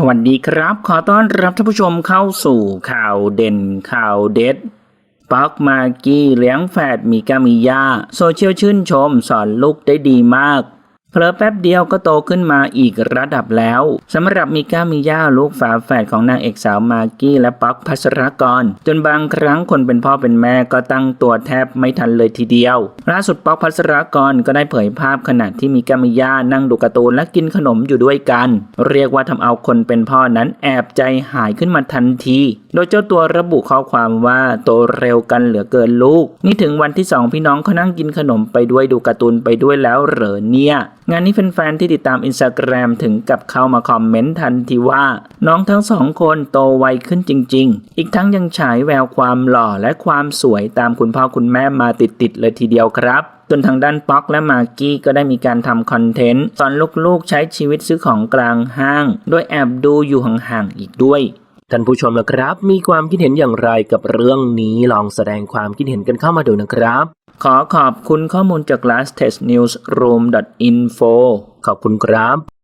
สวัสดีครับ ขอต้อนรับท่านผู้ชมเข้าสู่ข่าวเด่นข่าวเด็ดป๊อกมากกี้เลี้ยงแฝดมีกามิยา โซเชียลชื่นชม สอนลูกได้ดีมาก เพลอแป๊บเดียวก็โตขึ้นมาอีกระดับแล้วสำหรับมิก้ามิยาลูกฝาแฝดของนางเอกสาวมากกี้และป๊อกพัสรกร จนบางครั้งคนเป็นพ่อเป็นแม่ก็ตั้งตัวแทบไม่ทันเลยทีเดียว ล่าสุดป๊อกพัสรกรก็ได้เผยภาพขณะที่มิก้ามิยานั่งดูการ์ตูนและกินขนมอยู่ด้วยกัน เรียกว่าทำเอาคนเป็นพ่อนั้นแอบใจหายขึ้นมาทันที โดยเจ้าตัวระบุข้อความว่าโตเร็วกันเหลือเกินลูก นี่ถึงวันที่สองพี่น้องเขานั่งกินขนมไปด้วยดูการ์ตูนไปด้วยแล้วเหรอเนี่ย งานนี้แฟนๆที่ติดตามอินสตาแกรมถึงกับเข้ามาคอมเมนต์ทันทีว่า น้องทั้งสองคนโตไวขึ้นจริง ๆ อีกทั้งยังฉายแววความหล่อและความสวยตามคุณพ่อคุณแม่มาติดๆเลยทีเดียวครับจนทางด้านป๊อกและมากกี้ก็ได้มีการทำคอนเทนต์สอนลูกๆใช้ชีวิตซื้อของกลางห้าง โดยแอบดูอยู่ห่างๆอีกด้วยท่านผู้ชมนะครับ มีความคิดเห็นอย่างไรกับเรื่องนี้ลองแสดงความคิดเห็นกันเข้ามาดูนะครับ ขอขอบคุณข้อมูลจาก last test newsroom info ขอบคุณครับ